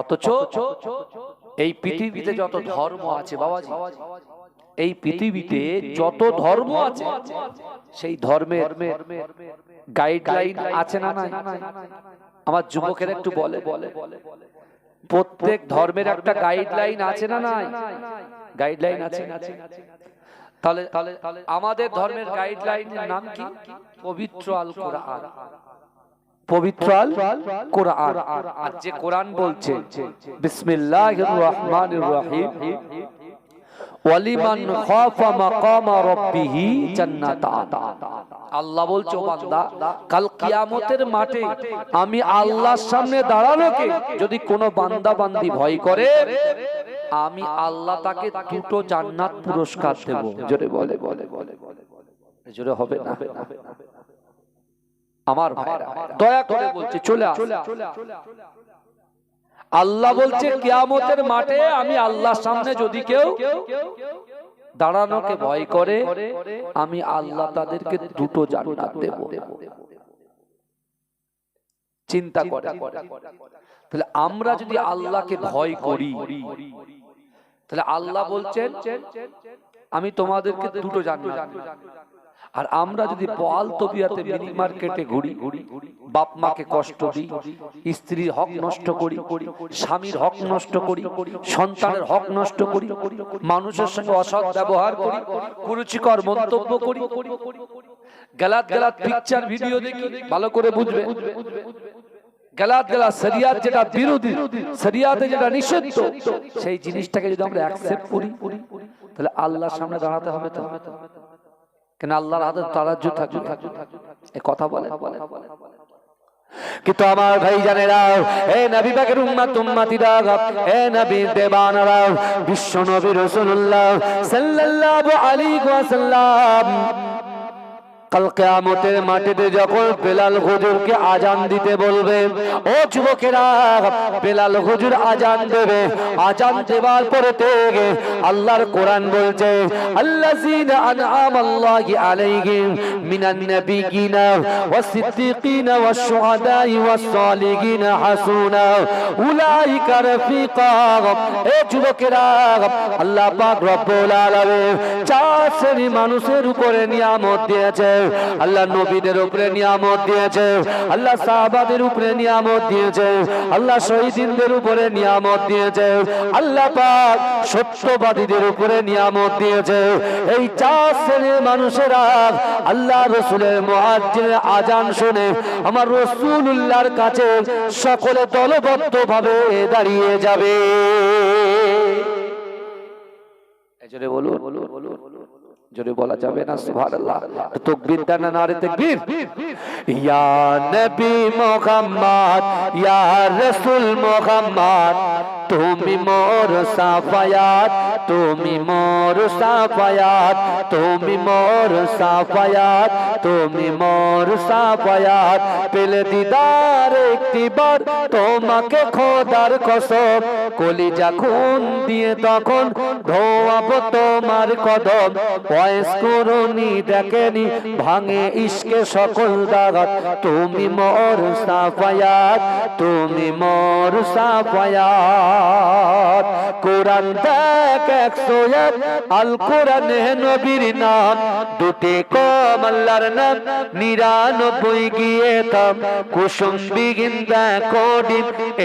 অথচ এই পৃথিবীতে যত ধর্ম আছে বাবাজি, এই পৃথিবীতে যত ধর্ম আছে, সেই ধর্মের গাইডলাইন আছে না নাই? আমার যুবকেরা একটু বলে। বলে প্রত্যেক ধর্মের একটা গাইডলাইন আছে না নাই? গাইডলাইন আছে। তাহলে আমাদের ধর্মের গাইডলাইনের নাম কি? পবিত্র আল কোরআন পবিত্র কোরআন আর যে কোরআন বলছে বিসমিল্লাহির রহমানির রহিম ওয়ালিমান খাফা মাকামা রাব্বিহি জান্নাতান আল্লাহ বলছে বান্দা কাল কিয়ামতের মাঠে আমি আল্লাহর সামনে দাঁড়ানোকে যদি কোনো বান্দা বান্দি ভয় করে আমি আল্লাহ তাকে দুটো জান্নাত পুরস্কার দেব জোরে বলে বলে বলে বলে জোরে হবে না আমার দয়া করে বলছে চলে আস। আল্লাহ বলছে কিয়ামতের মাঠে আমি আল্লাহর সামনে যদি কেউ দাঁড়ানোকে ভয় করে আমি আল্লাহ তাদেরকে দুটো জান্নাত দেব। চিন্তা করে তাহলে আমরা যদি আল্লাহকে ভয় করি তাহলে আল্লাহ বলছেন আমি তোমাদেরকে দুটো জান্নাত দেব। আর আমরা যদি বল তবিয়াতে মিনি মার্কেটে ঘুরি বাপ মাকে কষ্ট দিই স্ত্রীর হক নষ্ট করি স্বামীর হক নষ্ট করি সন্তানের হক নষ্ট করি মানুষের সঙ্গে অসৎ ব্যবহার করি কুরুচিকর মন্তব্য করি গালাত গালাত পিকচার ভিডিও দেখি ভালো করে বুঝবে। গালাত গালাত শরিয়াত যেটা বিরোধী শরিয়াতে যেটা নিষিদ্ধ সেই জিনিসটাকে যদি আমরা অ্যাকসেপ্ট করি তাহলে আল্লাহর সামনে দাঁড়াতে হবে তো। কেন আল্লাহর হাতে তারাজ্য থাকবে? এ কথা বলে? কিন্তু আমার ভাই জানেরা এ নবী পাকের উম্মত উম্মতিরা এ নবী দেবানরা বিশ্ব নবী রাসূলুল্লাহ সাল্লাল্লাহু আলাইহি ওয়াসাল্লাম কাল কিয়ামতের মাটিতে যখন বেলাল হুজুরকে আজান দিতে বলবে, ও যুবকেরা, বেলাল হুজুর আজান দেবে। আজান দেওয়ার পরে আল্লাহর কোরআন বলছে আলাইহিম মিনান নাবিয়িনা হাসুনা। উলাইকা এ যুবকেরা, আল্লাহ পাক রব্বুল আলামিন চার শ্রেণি মানুষের উপরে নিয়ামত দিয়েছে আল্লাহ নবীদের উপরে নিয়ামত দিয়েছে আল্লাহ সাহাবাদের উপরে নিয়ামত দিয়েছে আল্লাহ শহীদিনদের উপরে নিয়ামত দিয়েছে আল্লাহ পাক সত্যবাদীদের উপরে নিয়ামত দিয়েছে। এই চার শ্রেণির মানুষেরা আল্লাহ রসুলের মহাজিনের আজান শুনে আমার রসুল্লাহর কাছে সকলে দলবদ্ধ ভাবে দাঁড়িয়ে যাবে। জোরে বলুন। জোরে বলা যাবে না, সুবহানাল্লাহ তাকবীর দেন নারে তাকবীর। ইয়া নবী মুহাম্মদ, ইয়া রাসূল মুহাম্মদ, তুমি মোর সাফায়াত তুমি মোর সাফায়াত, তুমি মোর সাফায়াত, তুমি মোর সাফায়াত। পেলে দিদার একটিবার তোমাকে খোদার কসম। কলিজা খুন দিয়ে তখন ধোয়াবো তোমার কদম। বয়স করুনি, দেখেনি, ভাঙে ইশকে সকল দাগাত। তুমি মোর সাফায়াত, তুমি মোর সাফায়াত। কোরআন দেখ একশো এক আল কোরআন নবীর নাম। দুটি কম আল্লাহর নাম, নিরানব্বই গিয়ে থাম কুসুম বিগিন দেখো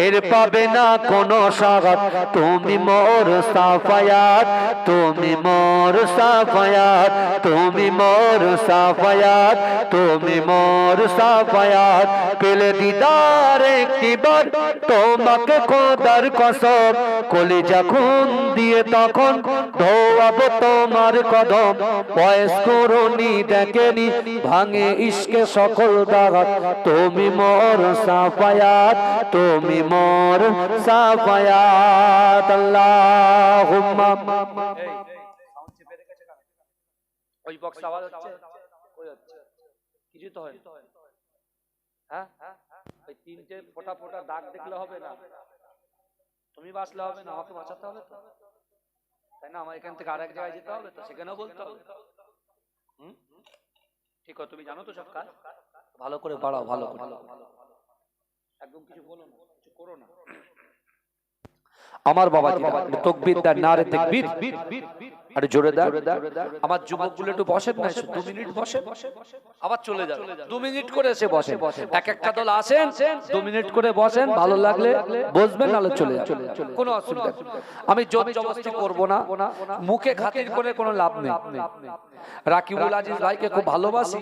এর পাবে না কোনো স্বাগত। তুমি মোর সাফায়াত, তুমি মোর সাফায়াত, তুমি মোর সাফায়াত, তুমি মোর সাফায়াত। পেলে দিদার একটিবার, তোমাকে খোদার কসম কলি যখন দিয়ে তখন ধোয়াবো তোমার কদম বয়স করুনি দেখেনি, ভাঙে ইশকে সকল দাগাত তুমি মোর সাফায়াত, তুমি মোর সাফায়াত, আল্লাহুম্মা। ওই বক্স আওয়াজ হচ্ছে? ওই হচ্ছে। কিছু তো হয় হ্যাঁ? ওই তিনটে ফোটা ফোটা দাগ দেখলে হবে না। তুমি বাঁচলে হবে না, আমাকে বাঁচাতে হবে তো? তাই না? আমার এখান থেকে আর এক জায়গায় যেতে হবে তো সেখানেও বলতে হবে। হুম? ঠিক তুমি জানো তো সব কাজ? ভালো করে বাড়াও ভালো করে। একদম কিছু বলো না কিছু করো না। আমার বাবা তকবির দেন নারে তকবির আরে জোরে দেন। আমার যুবকগুলো একটু বসেন না দু মিনিট বসে আবার চলে যাবে দু মিনিট করে এসে বসেন। এক একটা দল আসেন দু মিনিট করে বসেন ভালো লাগলে বসবেন নাহলে চলে যাবেন কোনো অসুবিধা আমি জোর জবরদস্তি করব না। মুখে খাতির করে কোনো লাভ নেই। রাকিবুল আজিজ ভাইকে খুব ভালোবাসি।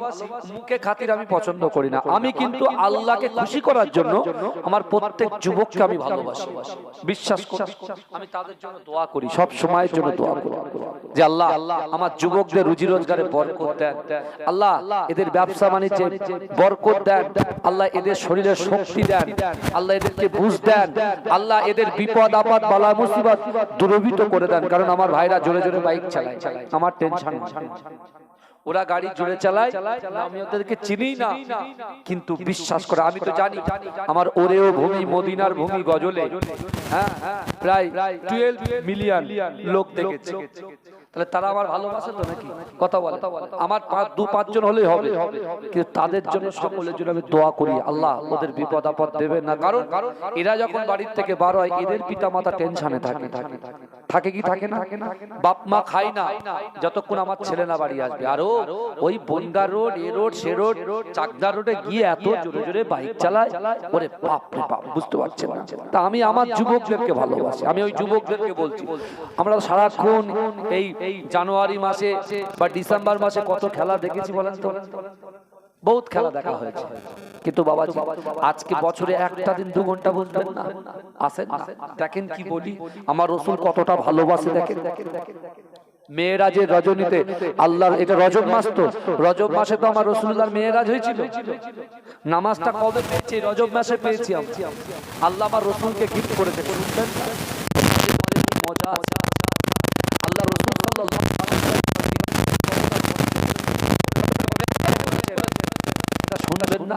মুখে খাতির আমি পছন্দ করি না। আমি কিন্তু আল্লাহকে খুশি করার জন্য আমার প্রত্যেক যুবককে আমি ভালোবাসি। বিশ্বাস করি। আমি তাদের জন্য দোয়া করি। সব সময়ের জন্য দোয়া করি। যে আল্লাহ আমার যুবকদের রুজি রোজগারে বরকত দেন। আল্লাহ এদের ব্যবসা বাণিজ্যে বরকত দেন। আল্লাহ এদের শরীরে শক্তি দেন। আল্লাহ এদেরকে বুঝ দেন। আল্লাহ এদের বিপদ আপদ বালা মুসিবত দূরভীত করে দেন। কারণ আমার ভাইরা জোরে জোরে বাইক চালায়। আমার টেনশন ওরা গাড়ি জোরে চালায় আমি ওদেরকে চিনি না। কিন্তু বিশ্বাস করে আমি তো জানি আমার ওরেও ভূমি মদিনার ভূমি গজলে। হ্যাঁ প্রায় টুয়েলভ মিলিয়ন লোক দেখেছে। তাহলে তারা আমার ভালোবাসে তো নাকি? কথা বলে। আমার পাঁচ দু পাঁচজন হলেই হবে। কিন্তু তাদের জন্য সকলের জন্য আমি দোয়া করি আল্লাহ ওদের বিপদ আপদ দেবেন না। কারণ এরা যখন বাড়ির থেকে বার হয় এদের পিতা মাতা টেনশনে থাকে থাকে। কি থাকে না? বাপ মা খাই না যতক্ষণ আমার ছেলে না বাড়ি আসবে। আরও ওই বনগা রোড এ রোড সে রোড চাকদা রোডে গিয়ে এত জোরে জোরে বাইক চালায়। ওরে বাপ রে বাপ বুঝতে পারছেন না। তা আমি আমার যুবকদেরকে ভালোবাসি। আমি ওই যুবকদেরকে বলছি আমরা সারাক্ষণ এই এই জানুয়ারি মাসে বা ডিসেম্বর মাসে কত খেলা দেখেছি বলেন তো? বহুত খেলা দেখা হয়েছে। কিন্তু বাবাজি আজকে বছরে একটা দিন দু ঘণ্টা বুঝবেন না? আসেন দেখেন কি বলি? আমার রসুল কতটা ভালোবাসে দেখেন। মেয়েরাজে রজনীতে আল্লাহর এটা রজব মাস তো রজব মাসে তো আমার রসুল্লাহর মেয়েরাজ হয়েছিল। নামাজটা কবে পেয়েছি? রজব মাসে পেয়েছি আমি। আল্লাহ আমার রসুলকে গিফট করেছে কি মজা আছে আল্লাহ রসুল সাল্লাল্লাহু এটা শুনবেন না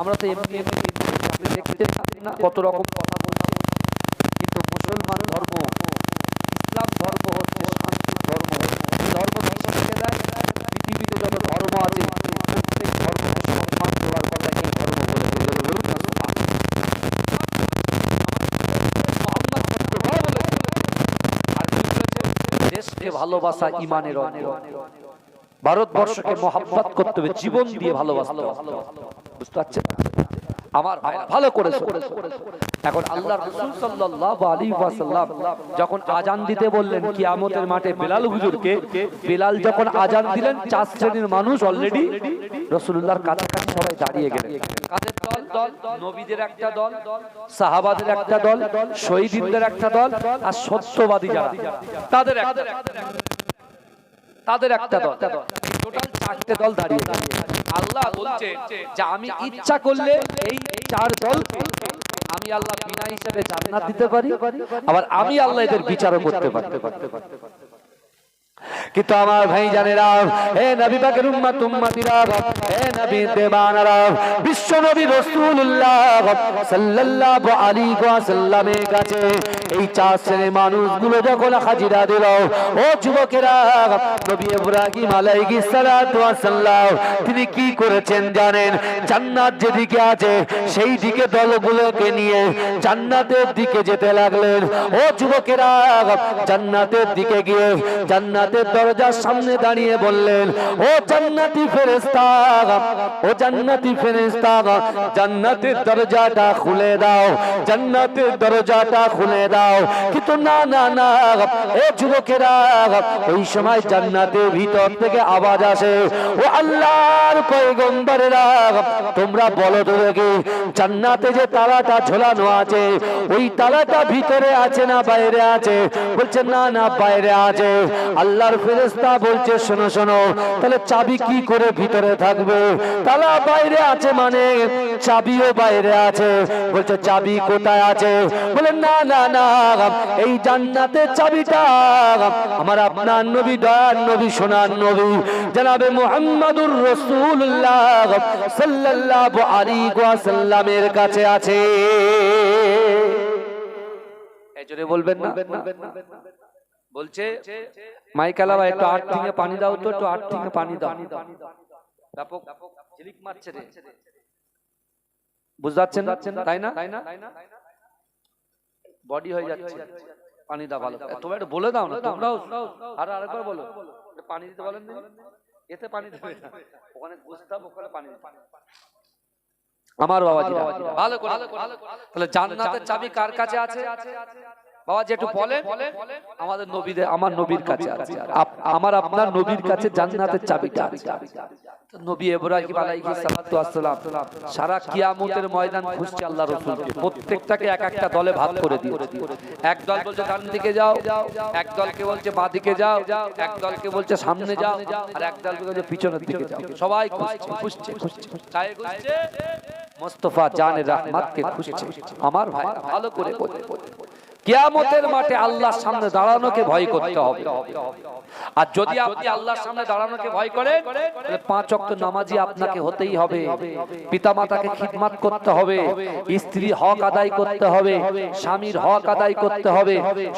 আমরা তো এমনি এমনি দেখতে না কত রকম কথা বলছে কিন্তু মুসলমান ধর্ম ইসলাম ধর্ম হচ্ছে শান্তির ধর্ম ধর্ম বিশ্বাসকে দেয় পৃথিবীতে যত ধর্ম আছে প্রত্যেক ধর্মকে সম্মান দেওয়ার কথা এই ধর্ম? দেশকে ভালোবাসা ইমানের অঙ্গ ভারতবর্ষকে মহাব্বত করতে হবে জীবন দিয়ে ভালোবাসতে হবে। বুঝতে পারছেন? আমার ভালো করেছে। এখন আল্লাহ রাসূল সাল্লাল্লাহু আলাইহি ওয়াসাল্লাম যখন আজান দিতে বললেন কিয়ামতের মাঠে বেলাল হুজুরকে বেলাল যখন আজান দিলেন চার শ্রেণির মানুষ অলরেডি রাসূলুল্লাহর কাছাকাছি সবাই দাঁড়িয়ে গেলেন। কাদের দল? দল? নবীদের একটা দল সাহাবাদের একটা দল শহীদদের একটা দল আর সত্যবাদী যারা। তাদের একটা তাদের একটা দল। টোটাল চারটে দল দাঁড়িয়ে। আল্লাহ বলছে যে আমি ইচ্ছা করলে এই চার দল আমি আল্লাহ বিনা হিসেবে জান্নাত দিতে পারি। আবার আমি আল্লাহ এদের বিচারও করতে পারি। কিন্তু আমার ভাই জানেরা হে নবী পাকের উম্মত, উম্মতিরা, হে নবী দেবানারা বিশ্ব নবী রাসূলুল্লাহ সাল্লাল্লাহু আলাইহি ওয়াসাল্লামের কাছে এই চার শ্রেণির মানুষগুলো যখন হাজিরা দিল, ও যুবকেরা, নবী ইব্রাহিম আলাইহিস সালাতু ওয়াসাল্লাম তিনি কি করেছেন জানেন? জান্নাত যেদিকে আছে সেই দিকে দলগুলোকে নিয়ে জান্নাতের দিকে যেতে লাগলেন। ও যুবকেরা, জান্নাতের দিকে গিয়ে জান্নাতের দরজার সামনে দাঁড়িয়ে বললেন, ও জান্নাতি ফেরেশতা, ও জান্নাতি ফেরেশতা, জান্নাতের দরজাটা খুলে দাও, জান্নাতের দরজাটা খুলে দাও। কিন্তু না না না এ যুবকেরা, ওই সময় জান্নাতের ভিতর থেকে আওয়াজ আসে, ও আল্লাহর পয়গম্বরেরা, তোমরা বলো তো দেখি, জান্নাতে যে তালাটা ঝোলানো আছে, ওই তালাটা ভিতরে আছে না বাইরে আছে? বলছে, না না, বাইরে আছে। আল্লাহর ফেরেশতা বলছে, শোনো শোনো, তাহলে চাবি কি করে ভিতরে থাকবে? তালা বাইরে আছে মানে চাবিও বাইরে আছে। বলছে, চাবি কোথায় আছে? বলে, না না না, এই জান্নাতের চাবিটা আমার আপনার নবী, দয়ার নবী, সোনার নবী, জানাবে মুহাম্মাদুর রাসূলুল্লাহ সাল্লাল্লাহু আলাইহি ওয়াসাল্লামের কাছে আছে। জোরে বলবেন না? বলছে মাইকালাবা একটু আট থেকে পানি দাও তো একটু আট থেকে পানি দাও ব্যাপক ঝিলিক মারছে রে বুঝতে পারছেন তাই না বডি হয়ে যাচ্ছে পানি দাও ভালো তোমরা একটু বলে দাও না তোমরাও আর আরেকবার বলো পানি দিতে বলেন না এতে পানি দেবে না। ওখানে গুস্তাব ওখানে পানি আমার বাবাজি ভালো করে তাহলে জান্নাতের চাবি কার কাছে আছে একটু বলেন আমাদের নবীদের আমার নবীর কাছে আছে। আমার আপনার নবীর কাছে জান্নাতের চাবিটা আছে। নবী ইব্রাহিম আলাইহিস সালাতু সারা কিয়ামতের ময়দান খুঁজছে আল্লাহ রাসূলকে। প্রত্যেকটাকে এক একটা দলে ভাগ করে দিয়েছে এক দল বলছে ডান দিকে যাও এক দলকে বলছে বাঁ দিকে যাও এক দলকে বলছে সামনে যাও আর এক দলকে বলছে পিছনের দিকে যাও। সবাই খুঁজছে খুঁজছে খুঁজছে খুঁজছে। মোস্তফা জানে রহমাতকে খুঁজছে। আমার ভাই ভালো করে বলে। কিয়ামতের মাঠে আল্লাহর সামনে দাঁড়ানোকে ভয় করতে হবে। আর যদি আপনি আল্লাহর সামনে দাঁড়ানোকে ভয় করেন তাহলে পাঁচ ওয়াক্ত নামাজি আপনাকে হতেই হবে। পিতামাতাকে খিদমাত করতে হবে। স্ত্রী হক আদায় করতে হবে। স্বামীর হক আদায় করতে হবে।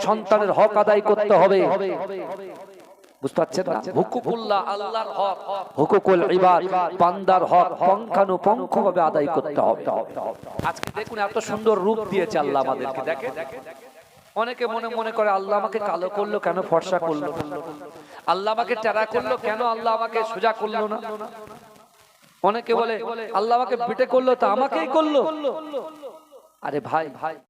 সন্তানের হক আদায় করতে হবে। বুঝতে পারছেন না? হুকুকুল্লাহ আল্লাহর হক। হুকুকুল ইবাদ। বান্দার হক পঙ্খানুপঙ্খ আদায় করতে হবে। আজকে দেখুন এত সুন্দর রূপ দিয়েছে আল্লাহ আমাদেরকে। দেখেন। অনেকে মনে মনে করে, আল্লাহ আমাকে কালো করল কেন, ফর্সা করল? আল্লাহ আমাকে টেরা করল কেন, আল্লাহ আমাকে সোজা করল না? অনেকে বলে, আল্লাহ আমাকে পিটে করল, তা আমাকেই করল? আরে ভাই ভাই